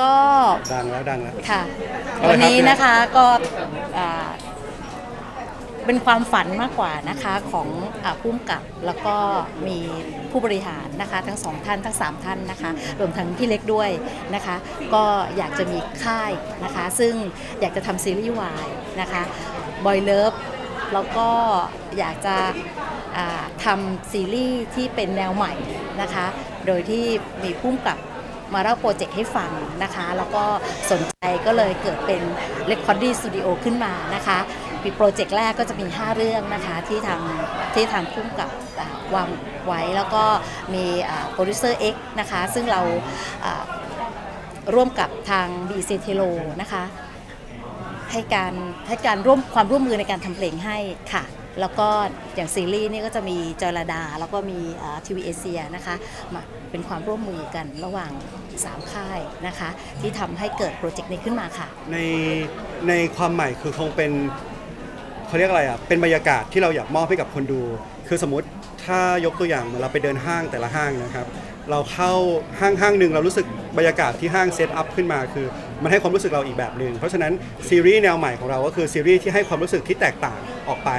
ก็ดังแล้วดังแล้ว ค่ะอะไรครับวันนี้นะคะก็อ่าเป็นความฝันมากกว่านะคะของอาผู้กำกับแล้วก็มีผู้บริหารนะคะ ทั้งสองท่านทั้งสามท่านนะคะ รวมทั้งพี่เล็กด้วยนะคะ ก็อยากจะมีค่ายนะคะ ซึ่งอยากจะทำซีรีส์วายนะคะบอยเลิฟแล้วก็อยากจะอ่าทำซีรีส์ที่เป็นแนวใหม่นะคะ โดยที่มีผู้กำกับ มาเล่าโปรเจกต์ให้ฟังนะคะ แล้วก็สนใจก็เลยเกิดเป็น Recording Studio ขึ้นมานะคะปีโปรเจกต์แรกก็จะมี 5 เรื่องนะคะที่ทางที่ทางพุ่มกับวางไว้แล้วก็มีโปรดิวเซอร์ X นะคะ ซึ่งเราอ่าร่วมกับทาง b c t e l o นะคะให้การให้การร่วมความร่วมมือในการทำเพลงให้ค่ะ แล้วก็อย่างซีรีส์นี่ก็จะมีจอยลดา แล้วก็มีทีวีเอเชียนะคะมาเป็นความร่วมมือกันระหว่าง 3 ค่ายนะคะ ที่ทำให้เกิดโปรเจกต์นี้ขึ้นมาค่ะ ในในความใหม่คือคงเป็นเขาเรียกอะไรอะเป็นบรรยากาศที่เราอยากมอบให้กับคนดู คือสมมติถ้ายกตัวอย่างเหมือนเราไปเดินห้างแต่ละห้างนะครับ เราเข้าห้างห้างหนึ่งเรารู้สึกบรรยากาศที่ห้างเซตอัพขึ้นมาคือ มันให้ความรู้สึกเราอีกแบบหนึ่งเพราะฉะนั้นซีรีส์แนวใหม่ของเราก็คือซีรีส์ที่ให้ความรู้สึกที่แตกต่างออกไป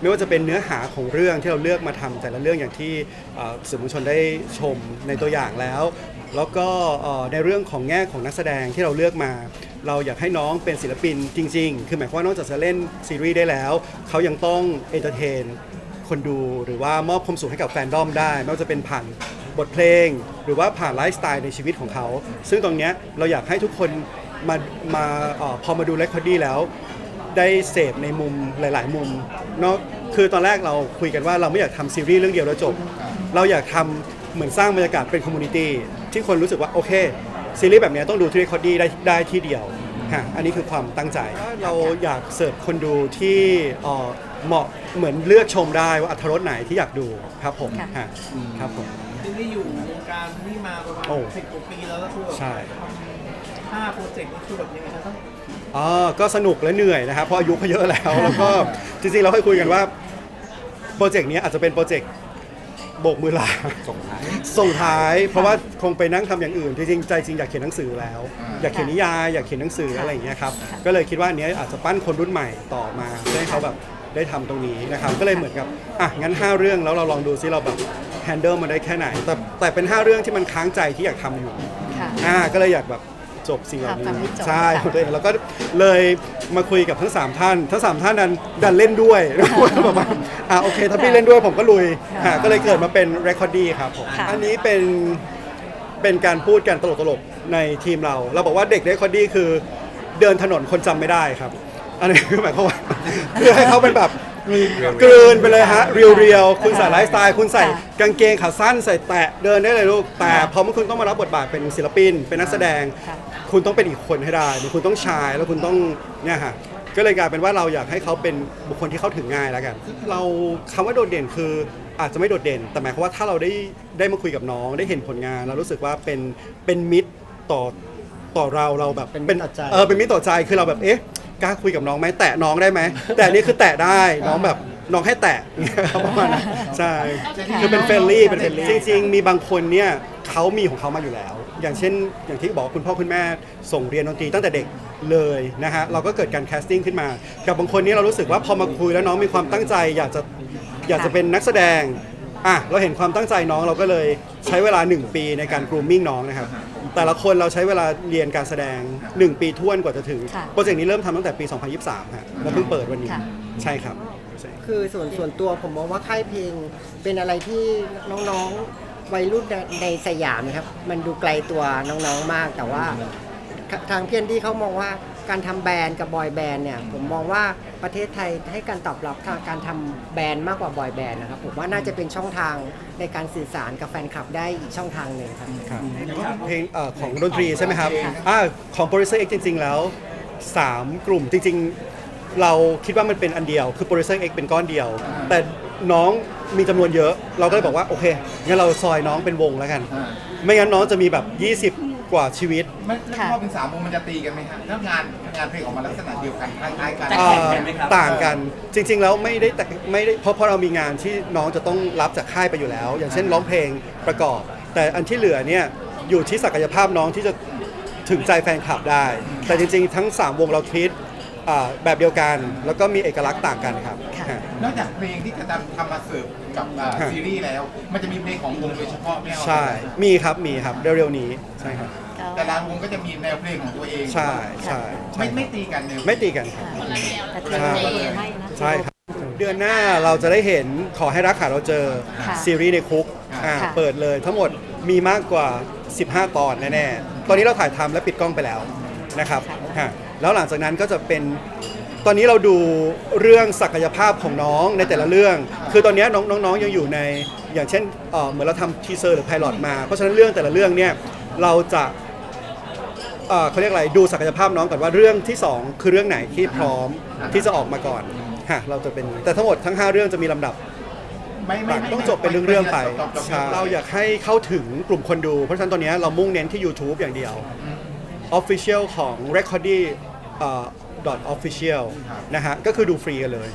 ไม่ว่าจะเป็นเนื้อหาของเรื่องที่เราเลือกมาทำแต่ละเรื่องอย่างที่สื่อมวลชนได้ชมในตัวอย่างแล้ว แล้วก็ในเรื่องของแง่ของนักแสดงที่เราเลือกมา เราอยากให้น้องเป็นศิลปินจริง ๆ คือหมายความว่านอกจากจะเล่นซีรีส์ได้แล้วเขายังต้องเอนเตอร์เทนคนดูหรือว่ามอบความสุขให้กับแฟนดอมได้ไม่ว่าจะเป็นผ่าน บทเพลง หรือว่าผ่านไลฟ์สไตล์ในชีวิตของเขา ซึ่งตรงเนี้ยเราอยากให้ทุกคนมามาเออพอมาดูเรคคอร์ดี้แล้ว ได้เสพในมุมหลาย ๆ มุมเนาะคือตอนแรกเราคุยกันว่าเราไม่อยากทำซีรีส์เรื่องเดียวแล้วจบ เราอยากทำเหมือนสร้างบรรยากาศเป็นคอมมูนิตี้ที่คนรู้สึกว่าโอเค ซีรีส์แบบเนี้ยต้องดูที่เรคคอร์ดี้ได้ได้ที่เดียวฮะอันนี้คือความตั้งใจ เราอยากเสิร์ฟคนดูที่เอ่อเหมาะเหมือนเลือกชมได้ว่าอัธรสไหนที่อยากดูครับผมค่ะ ฮะครับผม ที่นี่อยู่วงการนี่มาประมาณโอ้สิบกว่าปีแล้วแล้วคือแบบใช่ห้าโปรเจกต์นี่คือแบบยังไงครับอ๋อก็สนุกและเหนื่อยนะครับเพราะอายุเขาเยอะแล้ว แล้วก็จริงๆเราเคยคุยกันว่าโปรเจกต์นี้อาจจะเป็นโปรเจกต์โบกมือลา ส่งท้าย ส่งท้ายเพราะว่าคงไปนั่งทำอย่างอื่นจริงๆใจจริงอยากเขียนหนังสือแล้ว อยากเขียนนิยายอยากเขียนหนังสืออะไรอย่างเงี้ยครับก็เลยคิดว่าอันเนี้ยอาจจะปั้นคนรุ่นใหม่ต่อมาเพื่อให้เขาแบบได้ทำตรงนี้นะครับก็เลยเหมือนกับอะงั้น 5 เรื่องแล้วเราลองดูซิเราแบบ แฮนเดิลมันได้แค่ไหน แต่แต่เป็น 5 เรื่องที่มันค้างใจที่อยากทำอยู่ค่ะ อ่าก็เลยอยากแบบจบสิ่งเหล่านี้ทำให้จบใช่ค่ะ ของตัวเองแล้วก็เลยมาคุยกับทั้ง 3 ท่าน ทั้ง 3 ท่านนั้นดันเล่นด้วยแบบว่าอ่าโอเค ถ้าพี่เล่นด้วยผมก็ลุยอ่าก็เลยเกิดมาเป็น r e c o r d ดี้ครับผมค่ะ อันนี้เป็น เป็นการพูดกันตลกๆ ในทีมเรา เราบอกว่าเด็ก r e c o r d ดี้คือเดินถนนคนจำไม่ได้ครับ อันนี้คือหมายความว่าคือให้เขาเป็นแบบ กลืนไปเลยฮะเรียวๆ คุณใส่ไลฟ์สไตล์คุณใส่ค่ะกางเกงขาสั้นใส่แตะเดินได้เลยลูก แต่พอเมื่อคุณต้องมารับบทบาทเป็นศิลปิน เป็นนักแสดงค่ะคุณต้องเป็นอีกคนให้ได้เหมือนคุณต้องชายแล้วคุณต้องเนี่ยฮะก็เลยกลายเป็นว่าเราอยากให้เขาเป็นบุคคลที่เข้าถึงง่ายแล้วกัน เราคำว่าโดดเด่นคืออาจจะไม่โดดเด่น แต่หมายความว่าถ้าเราได้ได้มาคุยกับน้องได้เห็นผลงาน เรารู้สึกว่าเป็นเป็นมิตรต่อต่อเราเราแบบเป็นมิตรต่อใจเออเป็นมิตรต่อใจคือเราแบบเอ๊ะ กล้าคุยกับน้องไหมแตะน้องได้ไหมแต่อันนี่คือแตะได้น้องแบบน้องให้แตะครับประมาณนั้นใช่คือเป็นเฟรนลี่เป็นเฟรนลี่จริงๆ มีบางคนเนี่ยเขามีของเขามาอยู่แล้ว อย่างเช่น อย่างที่บอกว่าคุณพ่อคุณแม่ส่งเรียนดนตรีตั้งแต่เด็กเลยนะฮะเราก็เกิดการแคสติ้งขึ้นมา กับบางคนนี้เรารู้สึกว่าพอมาคุยแล้วน้องมีความตั้งใจอยากจะอยากจะเป็นนักแสดงอะเราเห็นความตั้งใจน้องเราก็เลยใช้เวลา 1 ปีในการ grooming น้องนะครับ แต่ละคนเราใช้เวลาเรียนการแสดง 1 ปีท้วนกว่าจะถึง ค่ะโปรเจกต์นี้เริ่มทำตั้งแต่ปี 2023ฮะแล้วเพิ่งเปิดวันนี้ ค่ะ ใช่ครับใช่คือส่วนส่วนตัวผมมองว่าค่ายเพลงเป็นอะไรที่น้องๆวัยรุ่นในในสยามนะครับ มันดูไกลตัวน้องๆมากแต่ว่าทางเพียนที่เขามองว่า การทำแบรนด์กับบอยแบนด์เนี่ยผมมองว่าประเทศไทยให้การตอบรับทางการทำแบรนด์มากกว่าบอยแบนด์นะครับผมว่าน่าจะเป็นช่องทางในการสื่อสารกับแฟนคลับได้อีกช่องทางหนึ่งครับครับเพลงเอ่อของดนตรีใช่ไหมครับอ่าของ Producer X จริง ๆ แล้ว 3 กลุ่มจริง ๆ เราคิดว่ามันเป็นอันเดียว คือ Producer X เป็นก้อนเดียว แต่น้องมีจำนวนเยอะ เราก็เลยบอกว่า โอเคงั้นเราซอยน้องเป็นวงแล้วกันอ่าไม่งั้นน้องจะมีแบบ20 กว่าชีวิต ไม่ไม่ค่ะ พอเป็นสามวงมันจะตีกันไหมฮะแล้วงานงานเพลงออกมาลักษณะเดียวกันคล้ายๆกัน เอ่อต่างกันจริงๆแล้วไม่ได้แต่ไม่ได้เพราะเพราะเรามีงานที่น้องจะต้องรับจากค่ายไปอยู่แล้ว อย่างเช่นร้องเพลงประกอบ แต่อันที่เหลือเนี่ยอยู่ที่ศักยภาพน้องที่จะถึงใจแฟนคลับได้ แต่จริงๆ ทั้ง 3 วงเราคิด อ่าแบบเดียวกัน แล้วก็มีเอกลักษณ์ต่างกันครับ ค่ะฮะนอกจากเพลงที่จะทำมาเสิร์ฟกับอ่าฮะ ซีรีส์แล้ว มันจะมีเพลงของวงโดยเฉพาะไหมเอาใช่ มีครับมีครับเร็วๆนี้ใช่ครับ ก็แต่ละวงก็จะมีแนวเพลงของตัวเองใช่ใช่ใช่ไม่ไม่ตีกันเลย ไม่ตีกันครับ แต่เธอไม่ให้นะ ใช่ครับ เดือนหน้าเราจะได้เห็นขอให้รักหาเราเจอค่ะซีรีส์ในคุกอ่าค่ะ เปิดเลยทั้งหมดมีมากกว่า 15 ตอนแน่ๆ ตอนนี้เราถ่ายทำและปิดกล้องไปแล้วนะครับฮะ แล้วหลังจากนั้นก็จะเป็นตอนนี้เราดูเรื่องศักยภาพของน้องในแต่ละเรื่อง คือตอนนี้น้องน้องๆยังอยู่ในอย่างเช่นเอ่อเหมือนเราทำทีเซอร์หรือไพลอตมา เพราะฉะนั้นเรื่องแต่ละเรื่องเนี่ยเราจะเอ่อเขาเรียกอะไรดูศักยภาพน้องก่อนว่าเรื่องที่2คือเรื่องไหนที่พร้อมที่จะออกมาก่อนฮะเราจะเป็นแต่ทั้งหมดทั้ง5เรื่องจะมีลำดับ ไม่ไม่ไม่ต้องจบเป็นเรื่องๆไปจบจบจบใช่เราอยากให้เข้าถึงกลุ่มคนดู เพราะฉะนั้นตอนนี้เรามุ่งเน้นที่ YouTube อย่างเดียว Official ของ Recordy เอ่อ dot official นะฮะ ก็คือดูฟรีกันเลย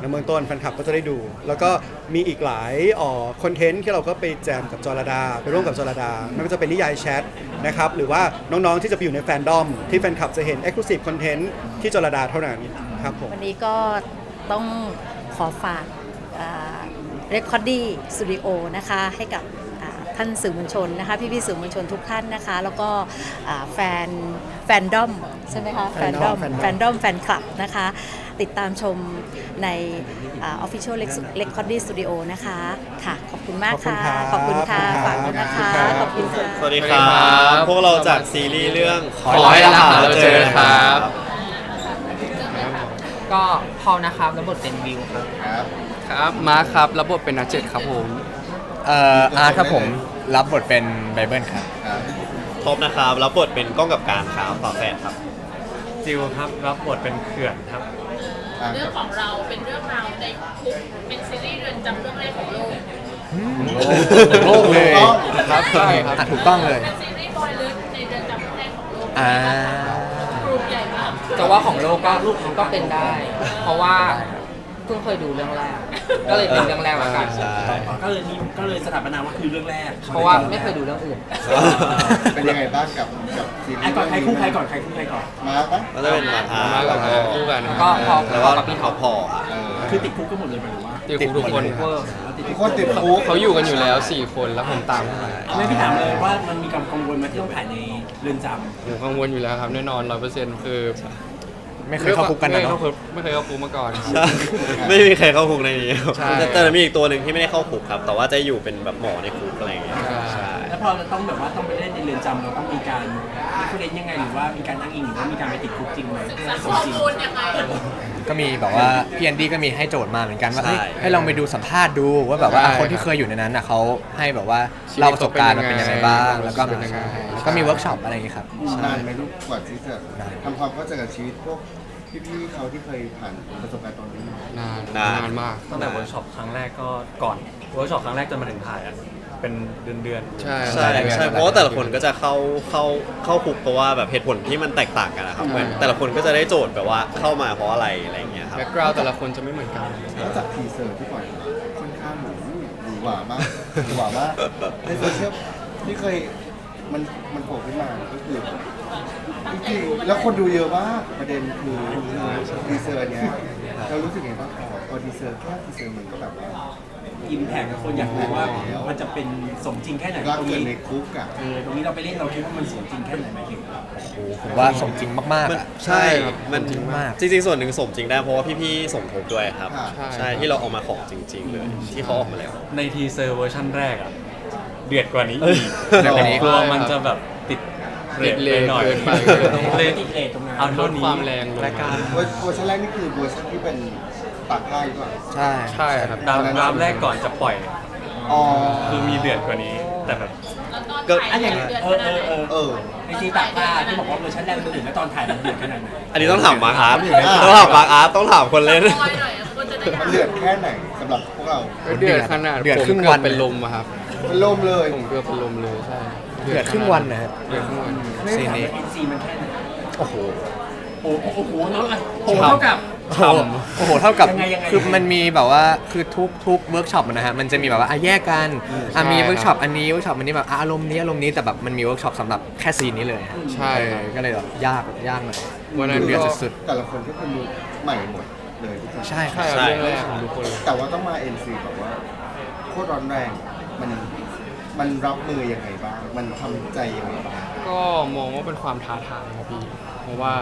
ในเมืองต้นแฟนคลับก็จะได้ดู แล้วก็มีอีกหลายอ่อคอนเทนต์ที่เราก็ไปแจมกับจอร์ดา ไปร่วมกับจอร์ดา ไม่ว่าจะเป็นนิยายแชทนะครับ หรือว่าน้องๆที่จะไปอยู่ในแฟนดอม ที่แฟนคลับจะเห็น Exclusive Content ที่จอร์ดาเท่านั้นครับผมวันนี้ก็ต้องขอฝากเรคคอร์ดี้สตูดิโอนะคะให้กับ ท่านสื่อมวลชนนะคะพี่ๆสื่อมวลชนทุกท่านนะคะ แล้วก็อ่าแฟนแฟนดอมใช่ไหมคะแฟนดอม Fandom แฟนดอมแฟนคลับนะคะ ติดตามชมในออฟฟิเชียลเรคคอร์ดี้สตูดิโอนะคะค่ะขอบคุณมากค่ะ ขอบคุณค่ะฝากด้วยนะคะขอบคุณค่ะสวัสดีครับพวกเราจากซีรีส์เรื่องขอให้เราหาเราเจอครับก็พอลนะครับแล้วบทเป็นวิวครับครับ ครับ มาร์คครับรับบทเป็นนักเจ็ดครับผม เอ่ออาร์ตครับผมรับบทเป็นไบเบิลครับครับพบนะครับรับบทเป็นก้องกับการครับฝาแฝดครับ จิวครับรับบทเป็นเขื่อนครับอะเรื่องของเราเป็นเรื่องราวในคุกเป็นซีรีส์เรือนจำเรื่องแรกของโลกโลกเลยถูกต้องครับใช่ครับถูกต้องเลย เป็นซีรีส์บอยลึกในเรือนจำเรื่องแรกของโลกอ่า กลุ่มใหญ่มากจะว่าของโลกก็ก็เป็นได้ เพราะว่า เพิ่งเคยดูเรื่องแรก ก็เลยเป็นเรื่องแรกละกันใช่ ก็เลยนี่ก็เลยสถาปนาว่าคือเรื่องแรกเพราะว่าไม่เคยดูเรื่องอื่น เป็นยังไงบ้างกับกับซีรีไอ้ส์ก่อนใครคู่ใครก่อนใครคู่ใครก่อน มาปะก็จะเป็นมาทามาแล้กับวก็คู่กันก็พอแล้วพก็อกับพี่เขาพอครับเออคือติดคุกก็หมดเลยหมายถึงว่าติดคุกทุกคนเวอร์ทุกคนติดคุกเขาอยู่กันอยู่แล้ว 4 คนแล้วผมตามเข้ามาไม่พี่ถามเลยว่ามันมีความกังวลไหมาที่ต้องถ่ายในเรือนจผมกังวลอยู่แล้วครับแน่นอน100%คือ ไม่เคยเข้าคุกกันนะไม่เนาะเคยไม่เคยเข้าคุกมาก่อนครับใช่ไม่มีใครเข้าคุกในนี้ใช่ แต่แต่มีอีกตัวหนึ่งที่ไม่ได้เข้าคุกครับ แต่ว่าจะอยู่เป็นแบบหมอในคุกอะไรอย่างเงี้ย ใช่ใช่ำแล้ว พอเราต้องแบบว่าต้องไปเล่นในเรือนจำเราต้องมีการเล่นยังไงหรือว่ามีการอ้างอิงหรือว่ามีการไปติดคุกจริงไหมสักสข้มอจริงมูลยังไงก็มีแบบว่าพี่แอนดี้ก็มีให้โจทย์มาเหมือนกันว่าเฮ้ยให้ลองไปดูสัมภาษณ์ดูว่าแบบว่าอะคนที่เคยอยู่ในนั้นน่ะเขาให้แบบว่าเล่าประสบการณ์มาเป็นยังไงบ้างแล้วก็เป็นยังไง แล้วก็มีเวิร์กช็อปอะไรอย่างเงี้ยครับ นานไหมลูกกว่าที่จะทำความเข้าใจกับชีวิตพวกพี่ๆเขาที่เคยผ่านประสบการณ์ตรงนี้ นานนาน นานมาก ตั้งแต่เวิร์กช็อปครั้งแรกก็ก่อนเวิร์กช็อปครั้งแรกจนมาถึงถ่ายอะ เป็นเดือนเดือนๆ ใช่ใช่ใช่เพราะว่าแต่ละคนก็จะเข้าเข้าเข้าคุกเพราะว่าแบบเหตุผลที่มันแตกต่างกันนะครับเหมือนแต่ละคนก็จะได้โจทย์แบบว่าเข้ามาเพราะอะไรอะไรอย่างเงี้ยครับ แบ็กกราวด์แต่ละคนจะไม่เหมือนกันนอกจากทีเซอร์ที่ปล่อยมาค่อนข้างหรูหรูหวามากหรูหวามากในโซเชียลที่เคยมันมันโผล่ขึ้นมาก็คือจริงๆแล้วคนดูเยอะมากประเด็นคือทีเซอร์เนี้ยเรารู้สึกไงบ้างพอพอทีเซอร์แค่ทีเซอร์มันก็แบบว่า อิมแพกคนอยากรู้ว่ามันจะเป็นสมจริงแค่ไหนรักตรงเกิดนี้ในคุกอะ เออตรงนี้เราไปเล่นเราคิดว่ามันสมจริงแค่ไหนหมายถึงโอ้โหผมว่าสมจริงมากมันๆอะใช่ครับมันจริงมาก จริงๆ ส่วนหนึ่งสมจริงได้เพราะว่าพี่ๆสมทบด้วยครับค่ะใช่ ใช่ที่เราออกมาของจริง ๆ เลย ที่เขาออกมาแล้ว ในทีเซอร์เวอร์ชันแรกอะเดือดกว่านี้อีกเดือดกว่านี้ กลัวมันจะแบบติดเรติทดเลเลยยหน่อยเกินไปเลยติดเลทตรงนั้นเอาลเท่าดนี้ความแรงลงรายการเวอร์เวอร์ชันแรกนี่คือเวอร์ชันที่เป็น ปากผ้าหรือเปล่าใช่ใช่ครับดาวดาวแรกก่อนจะปล่อย อ๋อ คือมีเดือดกว่านี้ แต่แบบ แล้วตอนก็ถ่ายอันอย่างเดือนเอขอเอนาดอไหน เออเออ ไอซีตากผ้าที่บอกว่าเวอร์ชันแรกมันเดือดแล้วตอนถ่ายมันเดือดขนาดไหนอันนี้ต้องถามมาร์คอาร์ตอยู่ในต้องถามมาร์คอาร์ตต้องถามคนเล่น คอยหน่อยอะคนจะได้มันเดือดแค่ไหนสำหรับพวกเรา เดือดขนาดเดือดผมครึ่งเกืวัอนบเป็นลมอะครับมันล่มเลย ผมเกือบเป็นลมเลยใช่เดือดครึ่งวันนะครับเดือดครึ่งวัน ไม่ซีได้นถามนี้ว่าอินซีมันแค่ไหนโอ้โห โอ้โหโอ้โหน้องอะโอ้โหเท่ากับ โอ้โหโอ้โหเท่ากับยังไงยังไง คือมันมีแบบว่าคือทุกทุกเวิร์กช็อปนะฮะมันจะมีแบบว่าอะแยกกันอะมีเวิร์กช็อปอันนี้เวิร์กช็อปอันนี้แบบอะอารมณ์นี้อารมณ์นี้แต่แบบมันมีเวิร์กช็อปสำหรับแค่ซีนนี้เลยฮะใช่เออก็เลยแบบยากยากหน่อยวันนั้นเดือดก็สุดแต่ละคนก็คือลุคใหม่หมดเลยทุกคนๆใช่ครัใช่บ ครับเรื่องแรกของทุกคนเลยแต่ว่าต้องมา NC แบบว่าโคตรร้อนแรงมันมันรับมือยังไงบ้าง มันทำใจยังไงบ้างก็มองว่าเป็นความท้าทายครับพี่ เพราะว่า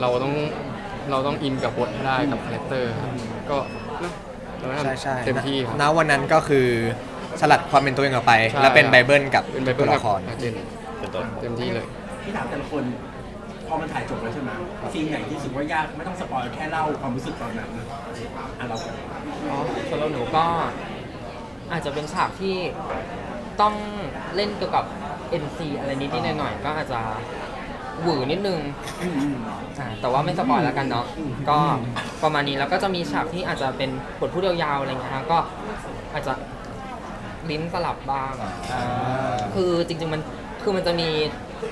เราต้อง เราต้องอินกับบทให้ได้กับคาแรคเตอร์ครับก็เนอะเราทำใช่ใช่เต็มที่ครับ ณวันนั้นก็คือสลัดความเป็นตัวเองออกไป ใช่ แล้วเป็นไบเบิลกับเป็นไบเบิลตัวกับละคร อาเจนเป็นต้นเต็มที่เลยที่ถามแต่ละคน พอมันถ่ายจบแล้วใช่ไหมซีนไหนที่รู้สึกว่ายากไม่ต้องสปอยแค่เล่าความรู้สึกตอนนั้นอะเราอ๋อสำหรับหนูก็อาจจะเป็นฉากที่ต้องเล่นเกี่ยวกับ NC อะไรนิดๆหน่อยๆก็อาจจะ หวือนิดนึงอ่าแต่ว่าไม่สปอยแล้วกันเนาะก็ประมาณนี้แล้วก็จะมีฉากที่อาจจะเป็นบทพูดยาวๆอะไรเงี้ยฮะก็อาจจะลิ้นสลับบ้างอ่าคือจริงๆมันคือมันจะมี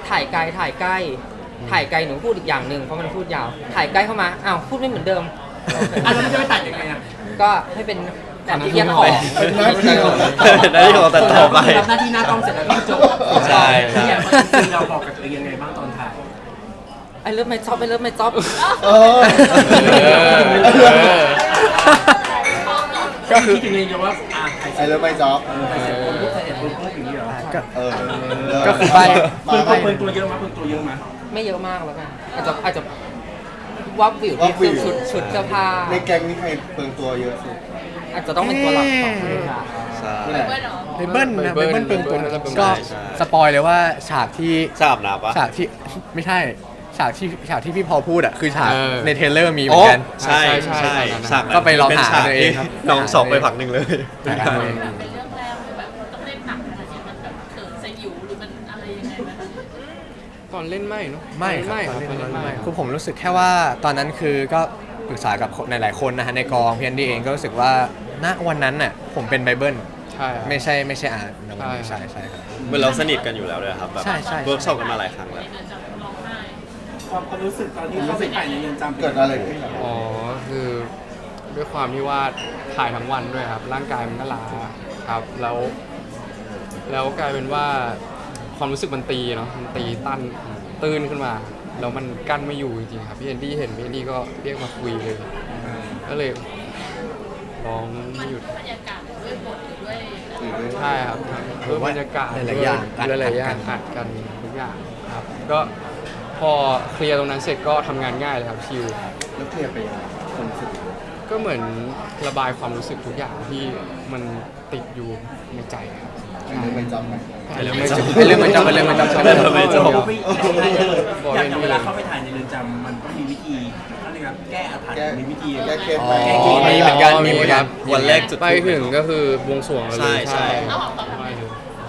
ถ่ายไกลถ่ายใกล้ ถ่ายไกลหนูพูดอีกอย่างหนึ่งเพราะมันพูดยาว ถ่ายใกล้เข้ามาอ้าวพูดไม่เหมือนเดิมอะแล้วมันจะไปตัดยังไงอะก็ให้เป็นการที่เรียกออกเป็นหน้าที่ของเป็นหน้าที่ของตัดต่อไปรับหน้าที่หน้ากล้องเสร็จแล้วก็จบใช่ใช่เนี่ยจริงๆเราบอกกับตัวเองยังไงบ้างตอนถ่าย ไอ้เลิฟไม่ชอบไอ้เลิฟไม่ชอบเออก็คือคิดถึงเองจะว่าอะถ่ายเสไอ้ร็จเลิฟไม่จ็อบถ่ายเสร็จปุ๊บถ่ายเสร็จปุ๊บปุ๊บอย่างนี้เหรอก็เออก็คือใบมาเพิ่มใบเพิ่มตัวเยอะมั้ยเพิ่มตัวเยอะมั้ยไม่เยอะมากแล้วกันอาจจะอาจจะวับวิววัที่บวิวชุดชุดเสื้อผ้าในแก๊งนี้ใครเปลืองตัวเยอะสุดอาจจะต้องเป็นตัวหลักของใช่ที่ไหนเว้ยเหรอไบเบิลนะไบเบิลเป็นตัวไบเบิลเป็นตัวก็ใช่สปอยเลยว่าฉากที่ทราบนะปะฉากที่ไม่ใช่ ฉากที่ฉากที่พี่พอพูดอะคือฉากเออ ในเทรลเลอร์มีเหมืโอ้อนกันใช่ใช่ใช่ใช่ฉากนั้นก็ไปลองเป็นหาฉากตัวเองที่ครับน้องหาสองตัวไปเองผักหนึ่งเลยถ่ายกันเองแบบเป็นเรื่องแรกคือแบบต้องเล่นหนักขนาดนี้มันแบบเขินสยิวหรือมันอะไรยังไงไหมคะตอนเล่นไม่เนอะไม่ครับไม่ตคอรันบเล่นตอนเล่นไม่ไม่คือผมรู้สึกแค่ว่าตอนนั้นคือก็ปรึกษากับคนหลายๆคนนะฮะในกองพี่แอนดี้เองก็รู้สึกว่าณวันนั้นน่ะผมเป็นไบเบิลใช่ครับ ไม่ใช่ไม่ใช่อาร์ตนะใช่ใช่ใช่ครับ เหมือนเราสนิทกันอยู่แล้วเลยครับแบบใช่ใช่ เวิร์กช็อปกันมาหลายครั้งแล้วเดินจะร้องไห้ ความความรู้สึกตอนที่เข้าไปถ่ายในเรือนจำเกิดอะไรขึ้นเหรออ๋อคือด้วยความที่ว่าถ่ายทั้งวันด้วยครับ ร่างกายมันก็ล้าครับแล้ว แล้วกลายเป็นว่าความรู้สึกมันตีเนาะมันตีตั้นตื้นขึ้นมาแล้วมันกั้นไม่อยู่จริงๆครับพี่แอนดี้เห็นพี่แอนดี้ก็เรียกมาคุยเลยก็เลยร้องมันไม่หยุดบรรยากาศด้วยบทหรือด้วยอะไรหรือด้วย ใช่ครับด้วยบรรยากาศหลายๆอย่างด้วยหลายๆอย่างอัอัดดกักันนทุกอย่างครับ ก็ พอเคลียร์ตรงนั้นเสร็จก็ทำงานง่ายเลยครับชิลแล้วเคลียร์ไปยังไงคนรู้สึกก็เหมือนระบายความรู้สึกทุกอย่างที่มันติดอยู่ในใจครับไอ้เลิฟไม่จ็อบไหมไอ้เรื่องไม่จบไอ้เรื่องไม่จบไอ้เรื่องไม่จบไอ้เรื่องไม่จบอยากอย่างเวลาเข้าไปถ่ายในเรือนจำมันต้องมีวิธีอะไรครับแก้อาถรรแก้พ์มีวิธี แก้เคล็ดอ๋ไหมอมีเหมือนกันมีเหมือนกันวันแรกจุดไปถึงก็คือบวงสรวงเลยใช่ใช่ไปถึง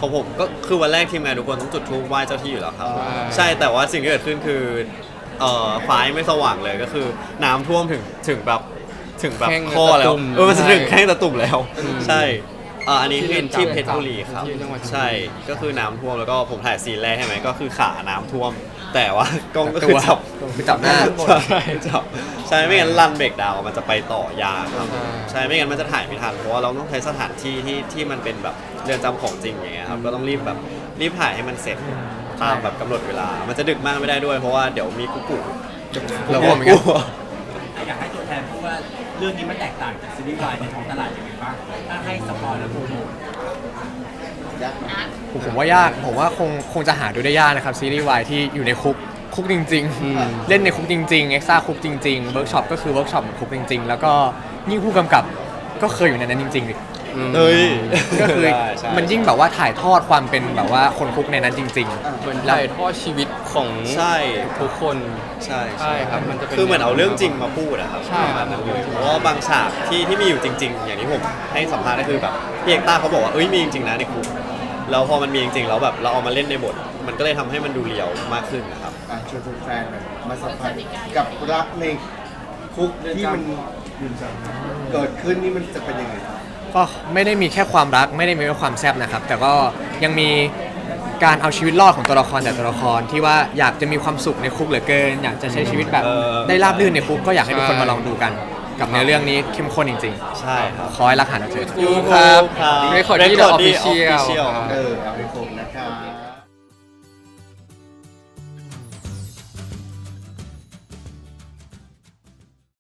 ของผมก็คือวันแรกทีมงานทุกคนต้องจุดธูปไหว้เจ้าที่อยู่แล้วครับใช่ใช่แต่ว่าสิ่งที่เกิดขึ้นคือเอ่อฟ้ายังไม่สว่างเลยก็คือ น้ำท่วมถึงถึงแบบถึงแบบแข้งข้อแล้วตะตุ่มเออมันจะถึงใช่แข้งตะตุ่มแล้วอืมใช่เอ่ออันนี้คือที่ที่เพชรบุรีครับ ที่จังหวัดชลบุรี ใช่ก็คือน้ำท่วมแล้วก็ผมถ่ายซีนแรกใช่ไหมก็คือขาน้ำท่วม แต่ว่ากล้องก็คือจับคือจับหน้า ใช่จับใช่ไม่งั้นรันเบรกดาวน์มันจะไปต่อยากครับใช่ใช่ไม่งั้นมันจะถ่ายไม่ทันเพราะว่าเราต้องใช้สถานที่ที่ที่มันเป็นแบบเรือนจำของจริงอย่างเงี้ยครับก็ต้องรีบแบบรีบถ่ายให้มันเสร็จตามแบบกำหนดเวลา มันจะดึกมากไม่ได้ด้วย เพราะว่าเดี๋ยวมีกุ๊กกุ๊กเราก็เหมือนกัน อยากให้ตัวแทนพูดว่าเรื่องนี้มันแตกต่างจากซีรีส์วายในท้องตลาดยังไงบ้างถ้าให้สปอยและโปรโมท ยากไหมผมผมว่ายาก ผมว่าคงคงจะหาดูได้ยากนะครับซีรีส์วายที่อยู่ในคุกคุกจริงอืมๆเล่นในคุกจริงๆเอ็กซ่าคุกจริงๆเวิร์กช็อปก็คือเวิร์กช็อปคุกจริง ๆ แล้วก็ยิ่งผู้กำกับก็เคยอยู่ในนั้นจริงๆดิเฮ้ยก็คือใช่ใช่ มันยิ่งแบบว่าถ่ายทอดความเป็นแบบว่าคนคุกในนั้นจริง เหมือนถ่ายทอดชีวิตของใช่ ทุกคน ใช่ใช่ครับมันจะเป็นคือเหมือนเอาเรื่องจริงมาพูดอะครับใช่ครับ เพราะว่าบางฉากที่ที่มีอยู่จริง ๆ อย่างที่ผมให้สัมภาษณ์ก็คือแบบพี่เอกต้าเขาบอกว่าเอ้ยมีจริงๆนะในคุก แล้วพอมันมีจริงๆแล้วแบบเราเอามาเล่นในบท มันก็เลยทำให้มันดูเรียวมากขึ้นนะครับ อะชวนแฟนๆหน่อยมาสัมผัสกับรักในคุกที่มันเกิดขึ้นนี่มันจะเป็นยังไงๆก็ไม่ได้มีแค่ความรักไม่ได้มีแค่ความแซ่บนะครับ แต่ก็ยังมีการเอาชีวิตรอดของตัวละครแต่ตัวละครที่ว่าอยากจะมีความสุขในคุกเหลือเกิน อยากจะใช้ชีวิตแบบเออ ได้ราบรื่นในคุกก็อยากให้ทุกคนใช่มาลองดูกัน กับเนื้อเรื่องนี้เข้มข้นจริงใช่ครับๆ ขอให้รักหาเราเจอ YouTube ครับครับ Record ที่ The Record ที่ Official Official ครับ เออเอาให้ครบ